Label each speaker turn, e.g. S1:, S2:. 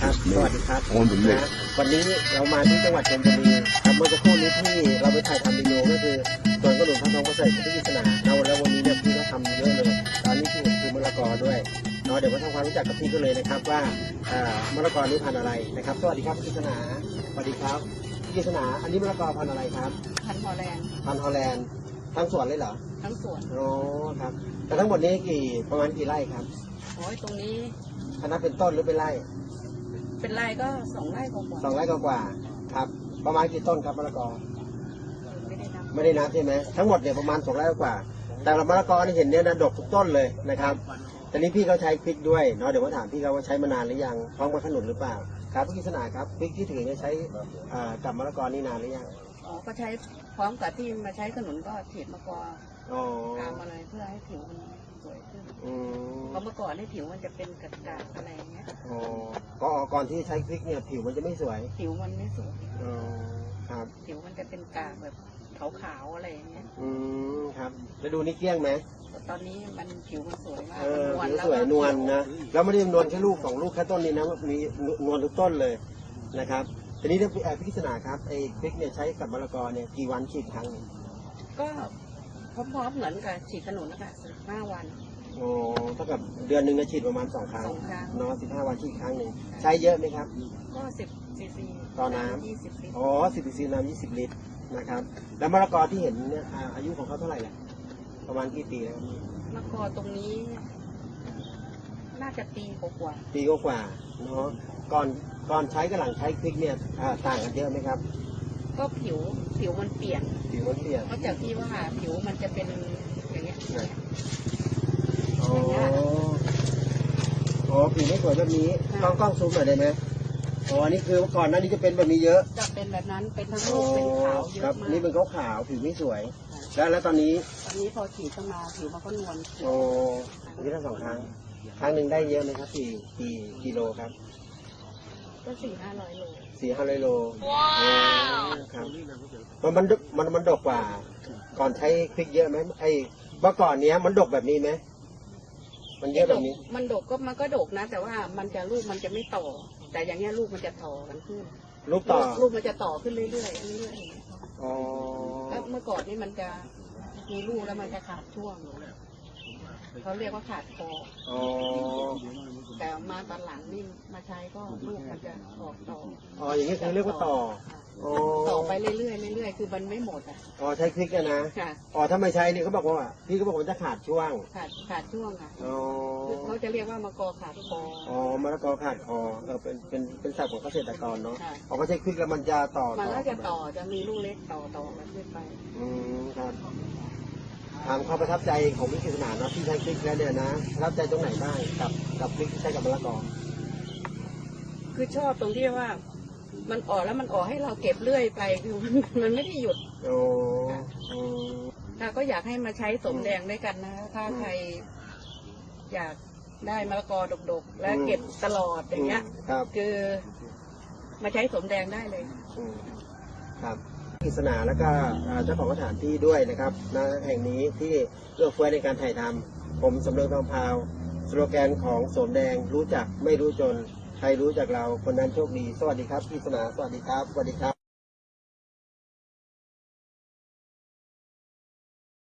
S1: ครับ
S2: Mr.
S1: สวัสดีครับ
S2: Smith on the
S1: นะ
S2: mix.
S1: วันนี้เรามาที่จังหวัดชลบุรีครับเมื่อสักครู่นี้ที่เราไปถ่ายทำวิดีโอก็คือสวนกระหนุนพันทองเกษตรที่กิษณาเราแล้ววันนี้เนี่ยพี่ก็ทำเยอะเลยตอนนี้ที่เห็นคือมะละกอด้วยเนาะเดี๋ยวมาทำความรู้จักกับพี่กันเลยนะครับว่าเอ่อมะละกอนี่พันธุ์อะไรนะครับ สวัสดีครับพี่กิษณาสวัสดีครับพี่กิษณาอันนี้มะละกอพันธุ์อะไรครับ
S3: พันธุ์ฮอลแลนด์
S1: พันธุ์ฮอลแลนด์ทั้งสวนเลยเหรอ
S3: ทั้งสวน
S1: โอ้ครับแต่ทั้งหมดนี้กี่ประมาณกี่ไร่ครับ
S3: โอ้ยตรงนี้
S1: คณะเป็นต้นหรือเป็นไร่
S3: เป็นไรก็สองไร่กว่า
S1: สองไร่กว่าๆครับ ประมาณกี่ต้นครับมะละกอ
S3: ๆไม่ได้นับ
S1: ไม่ได้นับใช่ไหมทั้งหมดเนี่ยประมาณสองไร่กว่า แต่ละมะละกอนี่เห็นเนี่ยนะดกทุกต้นเลยนะครับแต่นี้พี่เขาใช้พริกด้วยเนาะเดี๋ยวมาถามพี่เขาว่าใช้มานานหรือยังพร้อมกับขนุนหรือเปล่า ครับพี่กิษณาครับพริกที่ถือเนี่ยใช้อ่ากับมะละกอนี่นานหรือยัง
S3: อ๋อก็ใช้พร้อมกับที่มาใช้ขนุนก็ฉีดมะกอ
S1: อ๋อ
S3: ตามมาเลยเพื่อให้ผิวมัน สวยขึ้น
S1: อืม
S3: เพราะเมื่อก่อนนี่ผิวมันจะเป็นกระดาษอะไรอย่างเงี้ย
S1: อ๋อก็ก่อนที่ใช้พริกเนี่ยผิวมันจะไม่สวย
S3: ผิวมันไม่สวย
S1: อ๋อครับ
S3: ผิวมันจะเป็นกากแบบขาวๆอะไรอย่างเงี้ย
S1: อืมครับแล้วดูนี่เกลี้ยงไหม
S3: แต่ตอนนี้มันผิวมันสวยมาก
S1: เออ
S3: มันนวล
S1: ผิว
S3: แล้ว
S1: สวย
S3: ก็
S1: นวลนะแล้วไม่ได้นวลแค่ลูกสองลูกแค่ต้นนี้นะมีนวลทุกต้นเลยนะครับทีนี้เรื่องเอ่อพี่กิษณาครับไอ้พริกเนี่ยใช้กับมะละกอเนี่ยกี่วันฉีดครั้ง
S3: ก็ พร้อมๆเหมือนกับฉีดขนุนนะคะสิบห้าวัน
S1: โอ้เท่ากับเดือนหนึ่งเนี่ยฉีดประมาณสองครั้ง
S3: สองครั้ง
S1: เนาะสิบห้าวันฉีดครั้งหนึ่งใช้เยอะไหมครับ
S3: ก็สิบซีซี
S1: ต่อน้ำ
S3: ยี่สิบลิตร
S1: อ๋อสิบซีน้ำยี่สิบลิตรนะครับ แล้วมะละกอที่เห็นเนี่ยอ่าอายุของเขาเท่าไหร่แหละประมาณกี่ปีแล้วครับ
S3: มะกอตรงนี้ น่าจะปีกว่า
S1: ปีกว่าๆเนาะก่อนก่อนใช้กับหลังใช้พริกเนี่ยอ่าต่างกันเยอะไหมครับ
S3: ๆ ก็ผิวผิวมันเปลี่ยน
S1: ผิวมันเปลี่ยน
S3: นอกจากที่ว่าผิวมันจะเป็นอย่างเงี้ย
S1: ไหนอ๋ออ๋อผิวไม่สวยแบบนี้กล้องกล้องซูมหน่อยได้ไหมอ๋ออันนี้คือก่อนหน้านี้จะเป็นแบบนี้เยอะ
S3: จะเป็นแบบนั้น เป็นทั้งลูกเป็นขาวเย
S1: ครั
S3: อะ
S1: บ
S3: มา
S1: อันนี้
S3: ก
S1: เป็นขาวขาวๆผิวไม่สวย แล้วแล้วตอนนี้
S3: ตอนนี้พอฉีดเข้ามาผิวมันก็นวลขึ้น
S1: โอ้อันนี้ทั้งสองครั้ง ครั้งหนึ่งได้เยอะไหมครับกี่กี่กิโลครับ
S3: ก็สี่ห้าร้อยโล
S1: สี่ห้าร้อยโลว้าวครับ มันมันมันมันดกกว่า ก่อนใช้พริกเยอะไหมไอ้เมื่อก่อนเนี้ยมันดกแบบนี้ไหมมันเยอะแบบนี้
S3: มันดกก็มันก็ดกนะ แต่ว่ามันจะลูกมันจะไม่ต่อ แต่อย่างเงี้ยลูกมันจะต่อกันขึ้น
S1: ลูกต่อ
S3: ลูกมันจะต่อขึ้นเรื่อยๆเรื่อยๆอย่างเงี้ย
S1: อ๋อ
S3: แล้วเมื่อก่อนนี่มันจะมีลูกแล้วมันจะขาดช่วงเขาเรียกว่าขาดคอ
S1: อ๋อ
S3: แต่มาตอนหลังนี่มาใช้ก็ลูกมันจะออกต่อ
S1: อ๋ออย่างนี้คือเรียกว่าต่อ อ๋อ
S3: ต่อไปเรื่อยๆเรื่อยๆคือมันไม่หมดอะ
S1: อ๋อใช้พริกเนี่ยนะ
S3: ค่ะ
S1: อ๋อถ้าไม่ใช้นี่เขาบอกว่าพี่ก็บอกว่าจะขาดช่วง
S3: ขาดขาดช่วงอะ
S1: อ๋อ
S3: เขาจะเรียกว่ามะกอขาดคอ
S1: อ๋อมะละกอขาดคอเออเป็นเป็นเป็นศัพท์ของเกษตรกรเนาะ
S3: ค่ะ
S1: อ๋อก็ใช้พริกแล้วมันจะต่อ
S3: มันก็จะ
S1: มา
S3: ต่อจะมีลูกเล็กต่อต่อกันขึ้นไป
S1: อืมครับถามความประทับใจของพี่กฤษณาเนาะที่ใช้พริกแล้วเนี่ยนะประทับใจตรงไหนบ้างกับกับพริกที่ใช้กับมะละกอ
S3: คือชอบตรงที่ว่า มันออกแล้วมันออกให้เราเก็บเรื่อยไปคือมันมันไม่ได้หยุด
S1: โอ้อืม
S3: ค่ะก็อยากให้มาใช้สมแดงด้วยกันนะคะถ้าใคร อยากได้มะละกอดกๆ และเก็บตลอดอย่างเงี้ย
S1: ครับ
S3: คือมาใช้สมแดงได้เลย
S1: อืมครับกฤษณาแล้วก็อ่าเจ้าของสถานที่ด้วยนะครับณแห่งนี้ที่เอื้อเฟื้อในการถ่ายทำผมสำเริงทองพราว สโลแกนของสมแดงรู้จักไม่รู้จน ใครรู้จักเราคนนั้นโชคดี สวัสดีครับพี่สนาสวัสดีครับสวัสดีครับ